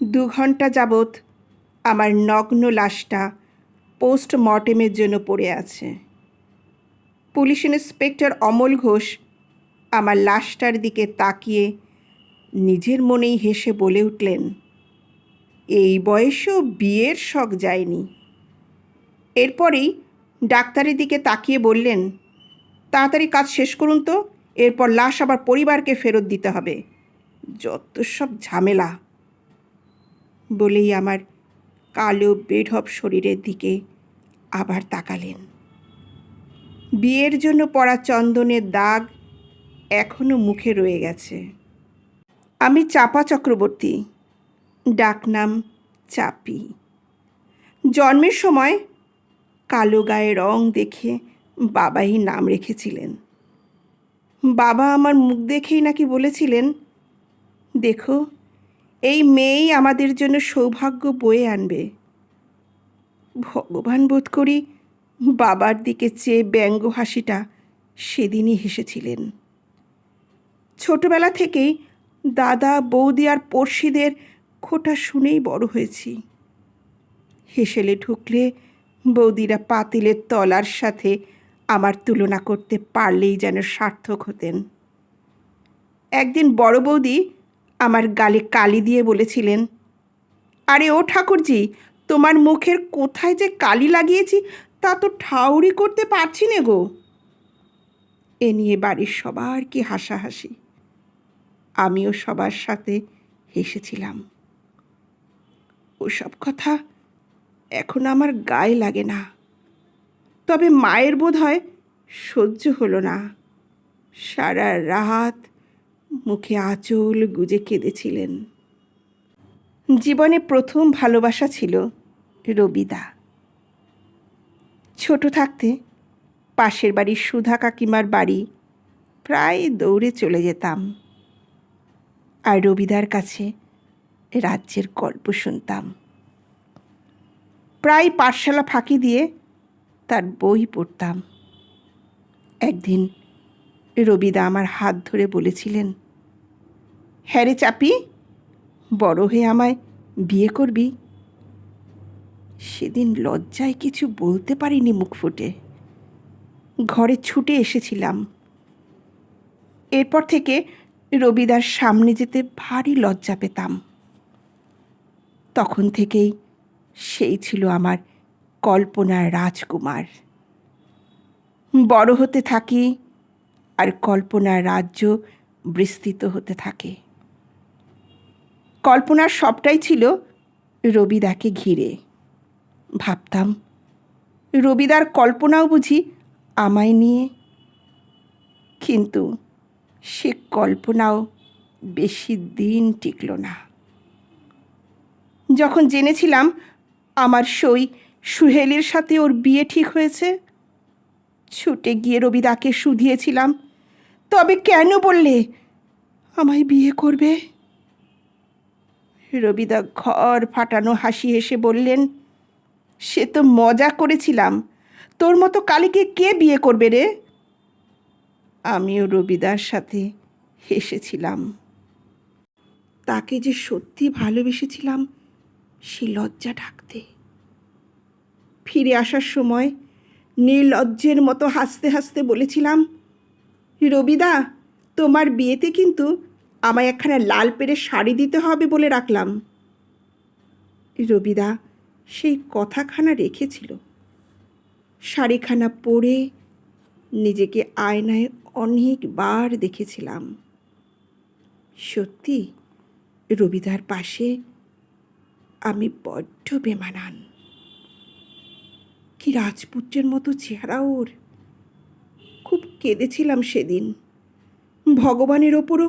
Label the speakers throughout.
Speaker 1: দু ঘণ্টা যাবৎ আমার নগ্ন লাশটা পোস্ট মর্টেমের জন্য পড়ে আছে। পুলিশ ইন্সপেক্টর অমল ঘোষ আমার লাশটার দিকে তাকিয়ে নিজের মনেই হেসে বলে উঠলেন, এই বয়সেও বিয়ের শখ যায়নি। এরপরেই ডাক্তারের দিকে তাকিয়ে বললেন, তাড়াতাড়ি কাজ শেষ করুন তো, এরপর লাশ আবার পরিবারকে ফেরত দিতে হবে। যত সব ঝামেলা। বলেই আমার কালো বেঢপ শরীরের দিকে আবার তাকালেন। বিয়ের জন্য পড়া চন্দনের দাগ এখনও মুখে রয়ে গেছে। আমি চাপা চক্রবর্তী, ডাকনাম চাপি। জন্মের সময় কালো গায়ে রং দেখে বাবাই নাম রেখেছিলেন। বাবা আমার মুখ দেখেই নাকি বলেছিলেন, দেখো এই মেয়েই আমাদের জন্য সৌভাগ্য বয়ে আনবে। ভগবান বোধ করি বাবার দিকে চেয়ে ব্যঙ্গ হাসিটা সেদিনই হেসেছিলেন। ছোটবেলা থেকেই দাদা, বৌদি আর পড়শিদের খোটা শুনেই বড় হয়েছি। হেসেলে ঢুকলে বৌদিরা পাতিলের তলার সাথে আমার তুলনা করতে পারলেই যেন সার্থক হতেন। একদিন বড় বৌদি আমার গালে কালি দিয়ে বলেছিলেন, আরে ও ঠাকুরজি, তোমার মুখের কোথায় যে কালি লাগিয়েছি তা তো ঠাউরি করতে পারছি না গো। এ নিয়ে বাড়ির সবার কি হাসাহাসি। আমিও সবার সাথে হেসেছিলাম। ওসব কথা এখন আমার গায়ে লাগে না। তবে মায়ের বোধ হয় সহ্য হলো না। সারা রাত মুখে আঁচল গুজে কেঁদেছিলেন। জীবনে প্রথম ভালোবাসা ছিল রবিদা। ছোট থাকতে পাশের বাড়ির সুধা কাকিমার বাড়ি প্রায় দৌড়ে চলে যেতাম। আর রবিদার কাছে রাজ্যের গল্প শুনতাম। প্রায় পাঠশালা ফাঁকি দিয়ে তার বই পড়তাম। একদিন রবিদা আমার হাত ধরে বলেছিলেন হ্যাঁ রে চাপি, বড় হয়ে আমায় বিয়ে করবি? সেদিন লজ্জায় কিছু বলতে পারিনি মুখ ফুটে। ঘরে ছুটে এসেছিলাম। এরপর থেকে রবিদার সামনে যেতে ভারী লজ্জা পেতাম। তখন থেকেই সেই ছিল আমার কল্পনার রাজকুমার। বড় হতে থাকি আর কল্পনার রাজ্য বিস্তৃত হতে থাকে। কল্পনার সবটাই ছিল রবিদাকে ঘিরে। ভাবতাম, রবিদার কল্পনাও বুঝি আমায় নিয়ে। কিন্তু সে কল্পনাও বেশি দিন টিকল না। যখন জেনেছিলাম আমার সই সুহেলির সাথে ওর বিয়ে ঠিক হয়েছে, ছুটে গিয়ে রবিদাকে শুধিয়েছিলাম তবে কেন বললে? আমায় বিয়ে করবে? রবিদা ঘর ফাটানো হাসি হেসে বললেন, সে তো মজা করেছিলাম। তোর মতো কালীকে কে বিয়ে করবে রে? আমিও রবিদার সাথে হেসেছিলাম। তাকে যে সত্যি ভালোবেসেছিলাম, সে লজ্জা ঢাকতে। ফিরে আসার সময় নির্লজ্জের মতো হাসতে হাসতে বলেছিলাম রবিদা তোমার বিয়েতে কিন্তু আমায় একখানা লাল পেরে শাড়ি দিতে হবে বলে রাখলাম। রবিদা সেই কথাখানা রেখেছিল। শাড়িখানা পরে নিজেকে আয়নায় অনেকবার দেখেছিলাম। সত্যি রবিদার পাশে আমি বড্ড বেমানান। কি রাজপুত্রের মতো চেহারা ওর। খুব কেঁদেছিলাম সেদিন। ভগবানের ওপরও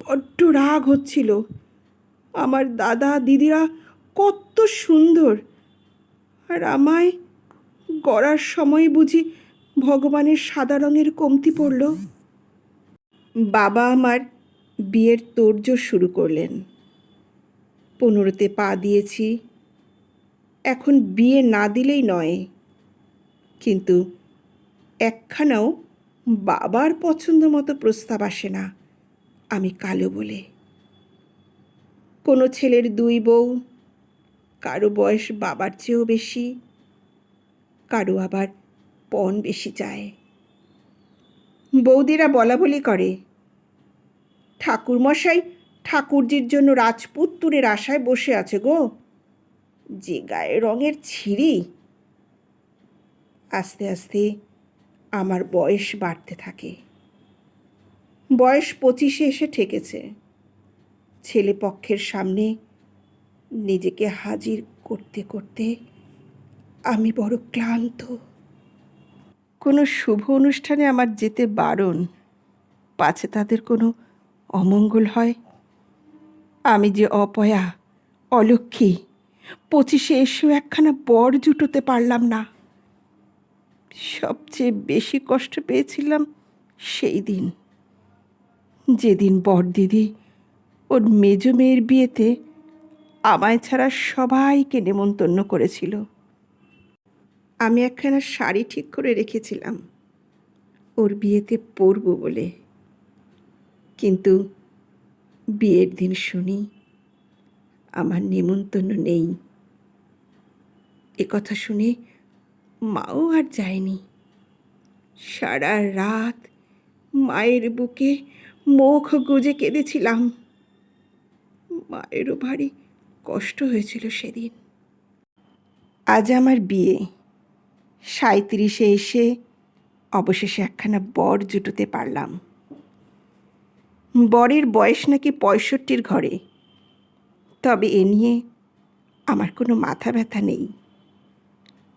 Speaker 1: বড্ড রাগ হচ্ছিল। আমার দাদা, দিদিরা কত সুন্দর। আর আমায় গড়ার সময় বুঝি ভগবানের সাদা রঙের কমতি পড়ল। বাবা আমার বিয়ের তোড়জোড় শুরু করলেন। পনেরোতে পা দিয়েছি। এখন বিয়ে না দিলেই নয়। কিন্তু একখানাও বাবার পছন্দ মতো প্রস্তাব আসে না, আমি কালো বলে। কোনো ছেলের দুই বউ, কারও বয়স বাবার চেয়েও বেশি, কারও আবার পণ বেশি চায়। বৌদিরা বলা বলি করে, ঠাকুরমশাই ঠাকুরজির জন্য রাজপুত্তুরের আশায় বসে আছে গো, যে গায়ে রঙের ছিঁড়ি। আস্তে আস্তে আমার বয়স বাড়তে থাকে। বয়স পঁচিশে এসে ঠেকেছে। ছেলে পক্ষের সামনে নিজেকে হাজির করতে করতে আমি বড় ক্লান্ত। কোনো শুভ অনুষ্ঠানে আমার যেতে বারণ, পাছে তাদের কোনো অমঙ্গল হয়? আমি যে অপয়া অলক্ষী পঁচিশে এসেও একখানা বর জুটোতে পারলাম না। সবচেয়ে বেশি কষ্ট পেয়েছিলাম সেই দিন। যেদিন বড়দিদি ওর মেজ মেয়ের বিয়েতে আমায় ছাড়া সবাইকে নেমন্তন্ন করেছিল। আমি একখানা শাড়ি ঠিক করে রেখেছিলাম। ওর বিয়েতে পরব বলে। কিন্তু বিয়ের দিন শুনি আমার নেমন্তন্ন নেই। এ কথা শুনে মাও আর যায়নি। সারা রাত মায়ের বুকে মুখ গুজে কেঁদেছিলাম। মায়েরও ভারী কষ্ট হয়েছিল সেদিন। আজ আমার বিয়ে। সাঁত্রিশে এসে অবশেষে একখানা বর জুটোতে পারলাম। বরের বয়স নাকি পঁয়ষট্টির ঘরে। তবে এ নিয়ে আমার কোনো মাথা ব্যথা নেই।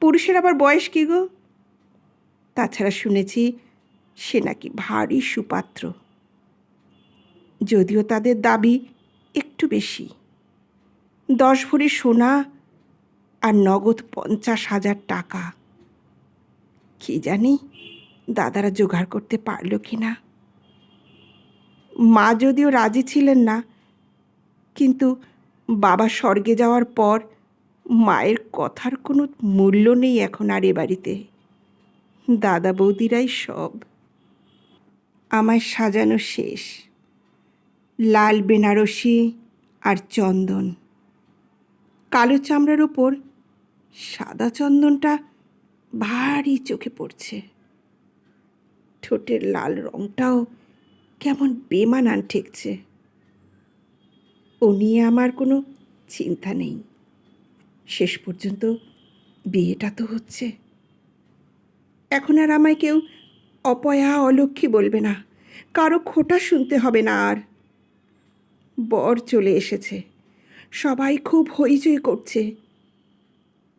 Speaker 1: পুরুষের আবার বয়স কী গো? তাছাড়া শুনেছি সে নাকি ভারী সুপাত্র। যদিও তাদের দাবি একটু বেশি। দশ ভরি সোনা আর নগদ পঞ্চাশ হাজার টাকা। কি জানি দাদারা জোগাড় করতে পারল কি না? মা যদিও রাজি ছিলেন না, কিন্তু বাবা স্বর্গে যাওয়ার পর মায়ের কথার কোনো মূল্য নেই এখন আর এ বাড়িতে। দাদা বৌদিরাই সব। আমায় সাজানো শেষ। লাল বেনারসি আর চন্দন। কালো চামড়ার ওপর সাদা চন্দনটা ভারী চোখে পড়ছে। ঠোঁটের লাল রঙটাও কেমন বেমানান ঠেকছে। ও নিয়ে আমার কোনো চিন্তা নেই। শেষ পর্যন্ত বিয়েটা তো হচ্ছে। এখন আর আমায় কেউ অপয়া, অলক্ষী বলবে না। কারও খোটা শুনতে হবে না আর। বর চলে এসেছে। সবাই খুব হইচই করছে।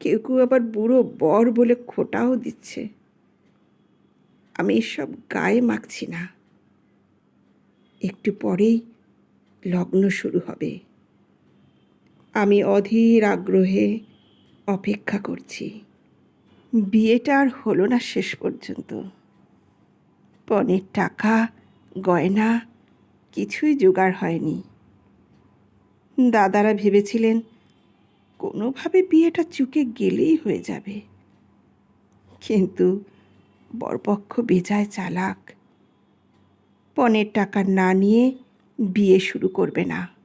Speaker 1: কেউ কেউ আবার বুড়ো বর বলে খোটাও দিচ্ছে। আমি এসব গায়ে মাখছি না। একটু পরেই লগ্ন শুরু হবে। আমি অধীর আগ্রহে অপেক্ষা করছি। বিয়েটা আর হলো না শেষ পর্যন্ত। পণের টাকা, গয়না, কিছুই জোগাড় হয়নি। দাদারা ভেবেছিলেন, কোনোভাবে বিয়েটা চুকে গেলেই হয়ে যাবে। কিন্তু বরপক্ষ বেজায় চালাক। পণের টাকা না নিয়ে বিয়ে শুরু করবে না।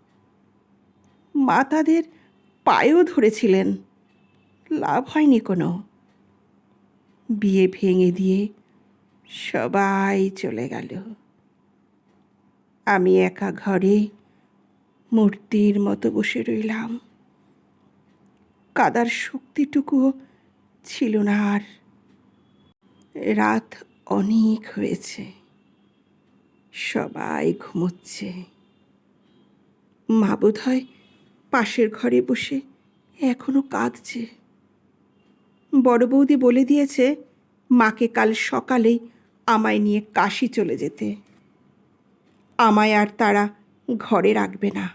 Speaker 1: মা তাদের পায়েও ধরেছিলেন। লাভ হয়নি কোনো। বিয়ে ভেঙে দিয়ে সবাই চলে গেল। আমি একা ঘরে মূর্তির মতো বসে রইলাম। কাদার শক্তিটুকুও ছিল না আর। রাত অনেক হয়েছে। সবাই ঘুমোচ্ছে। মা বোধ হয় পাশের ঘরে বসে এখনও কাঁদছে। বড় বৌদি বলে দিয়েছে, মাকে কাল সকালেই আমায় নিয়ে কাশি চলে যেতে। আমায় আর তারা ঘরে রাখবে না।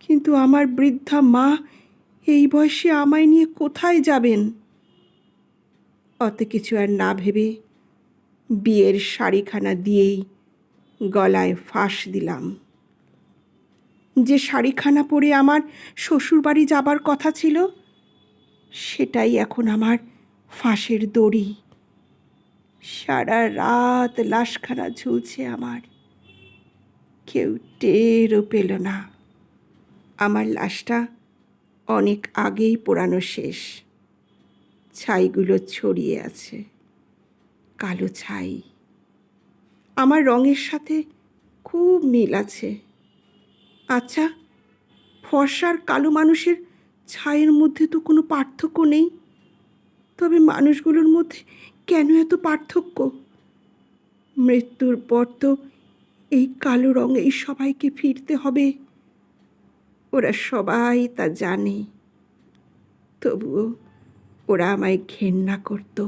Speaker 1: কিন্তু আমার বৃদ্ধা মা, এই বয়সে আমায় নিয়ে কোথায় যাবেন? অত কিছু আর না ভেবে বিয়ের শাড়িখানা দিয়েই গলায় ফাঁস দিলাম। যে শাড়িখানা পরে আমার শ্বশুরবাড়ি যাবার কথা ছিল, সেটাই এখন আমার ফাঁসের দড়ি। সারা রাত লাশখানা ঝুলছে আমার। কেউ টেরও পেল না। আমার লাশটা অনেক আগেই পোড়ানো শেষ। ছাইগুলো ছড়িয়ে আছে, কালো ছাই। আমার রঙের সাথে খুব মিল আছে। আচ্ছা ফর্সা আর কালো মানুষের ছায়ের মধ্যে তো কোনো পার্থক্য নেই। তবে মানুষগুলোর মধ্যে কেন এত পার্থক্য? মৃত্যুর পর তো এই কালো রঙেই সবাইকে ফিরতে হবে। ওরা সবাই তা জানে। তবুও ওরা আমায় ঘেন্না করত,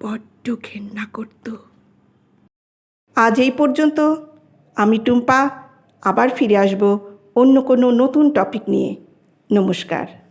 Speaker 1: বড্ড ঘেন্না করত। আজ এই পর্যন্ত, আমি টুম্পা আবার ফিরে আসব অন্য কোনো নতুন টপিক নিয়ে। নমস্কার।